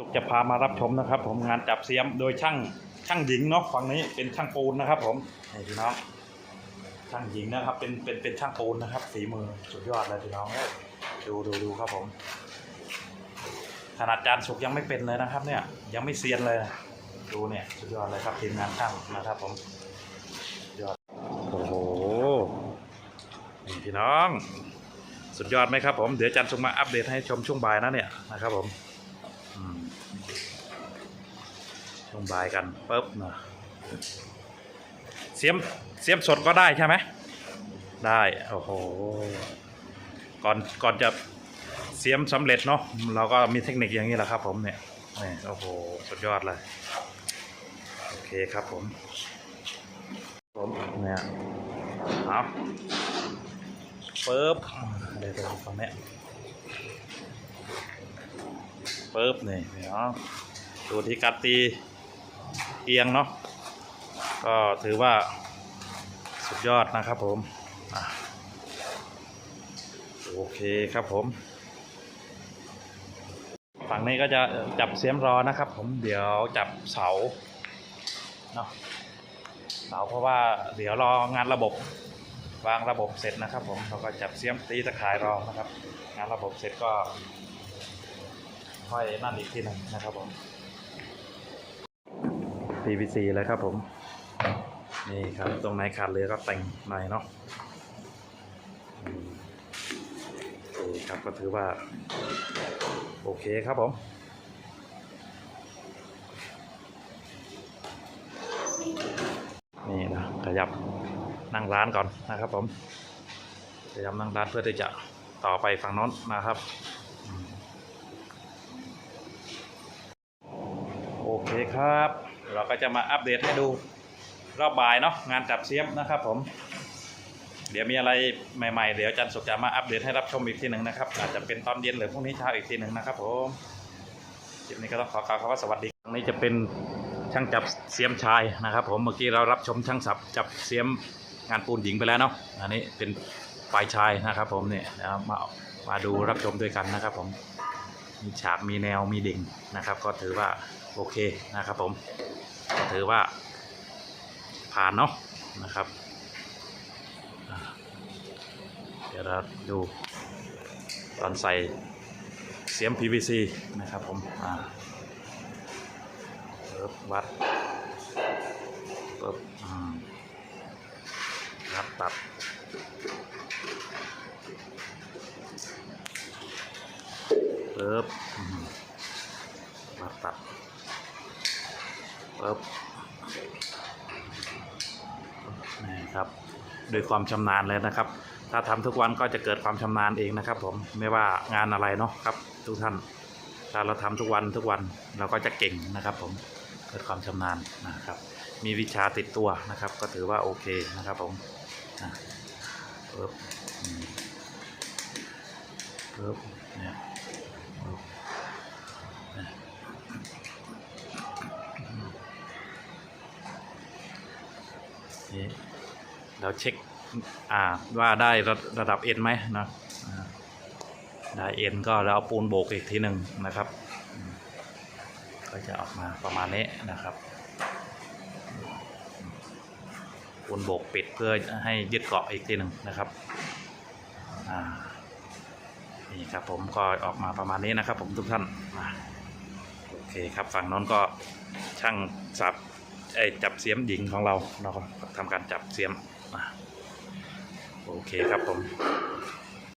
สุขจะพามารับชมนะครับ ผมงานจับเสียมโดยช่างช่างหญิงเนาะฝั่งนี้เป็นช่างปูนนะครับ ผมนี่พี่น้องช่างหญิงนะครับ เป็นเป็นเป็นช่างปูนนะครับฝีมือสุดยอดเลยพี่น้องเอ้ยดูดูดูครับผมขนาดจานสุกยังไม่เป็นเลยนะครับ เนี่ยยังไม่เซียนเลย ดูเนี่ยสุดยอดเลยครับทีมงานช่างนะครับ ผมสุดยอดโอ้โหนี่พี่น้อง สุดยอดไหมครับผมเดี๋ยวจันทร์สุกมาอัปเดตให้ชมช่วงบ่ายนะเนี่ยนะครับผม อืมช่ วงบ่ายกันปุ๊บนะเสียมเสียมสดก็ได้ใช่ไหมได้โอ้โหก่อนก่อนจะเสียมสำเร็จเนาะเราก็มีเทคนิคอย่างนี้แหละครับ ผมเนี่ยนี่โอ้โหสุดยอดเลยโอเคครับผมผมเนี่ยเอาปุ๊บเดี๋ยวตรงเนี้ยปุ๊บนี่เนาะดูที่การตี เอียงเนาะก็ถือว่าสุดยอดนะครับผมอโอเคครับผม ฝั่งนี้ก็จะจับเสียมรอนะครับผมเดี๋ยวจับเสาเนาะเสาเพราะว่าเดี๋ยวรองานระบบวางระบบเสร็จนะครับ ผมเราก็จับเสียมตีตะข่ายรอนะครับ งานระบบเสร็จก็ค่อยนั่นอีกทีหนึ่งนะครับผม PVC เลยครับผม นี่ครับตรงไหนขาดเลยก็แต่งหน่อยเนาะอืมโอเคครับก็ถือว่า โอเคครับผมนี่นะขยับนั่งร้านก่อนนะครับผมขยับนั่งร้านเพื่อที่จะต่อไปฝั่งน้นนะครับ โอเคครับ เราก็จะมาอัปเดตให้ดูรอบบ่ายเนาะงานจับเสียมนะครับผม เดี๋ยวมีอะไรใหม่ ๆ เดี๋ยวอาจันทร์สุจะมาอัปเดตให้รับชมอีกทีหนึ่งนะครับ อาจจะเป็นตอนเย็นหรือพรุ่งนี้เช้าอีกทีหนึ่งนะครับผมคลิปนี้ก็ต้องขอกล่าวคำว่าสวัสดีครั้งนี้จะเป็นช่างจับเสียมชายนะครับ ผมเมื่อกี้เรารับชมช่างสับจับเสียมงานปูนหญิงไปแล้วเนาะอันนี้เป็นฝ่ายชายนะครับ ผมเนี่ยมามาดูรับชมด้วยกันนะครับผม มีฉากมีแนวมีดิ่งนะครับ ก็ถือว่าโอเคนะครับผมก็ถือว่าผ่านเนาะนะครับ เดี๋ยวเราดูตอนใส่เสียม PVC นะครับผมปิบวัดเปิบรับตัด ปิบมมาตัดเปิบนี่ครับด้วยความชำนาญเลยนะครับ ถ้าทำทุกวันก็จะเกิดความชำนาญเองนะครับ ผมไม่ว่างานอะไรเนาะครับ ทุกท่านถ้าเราทำทุกวันทุกวันเราก็จะเก่งนะครับ ผมเกิดความชำนาญนะครับ มีวิชาติดตัวนะครับ ก็ถือว่าโอเคนะครับ ผมนะเปิบอืมเปิบเนี่ย นี่เราเช็คอ่าว่าได้ระระดับเอ็นไหมนะได้เอ็นก็เราเอาปูนโบกอีกทีหนึ่งนะครับ ก็จะออกมาประมาณนี้นะครับปูนโบกปิดเพื่อให้ยึดเกาะอีกทีหนึ่งนะครับอ่า นี่ครับผมก็ออกมาประมาณนี้นะครับ ผมทุกท่านโอเคครับฝั่งน้นก็ช่างสับไอจับเสียมหญิงของเราเราก็ทำการจับเสียมโอเคครับผม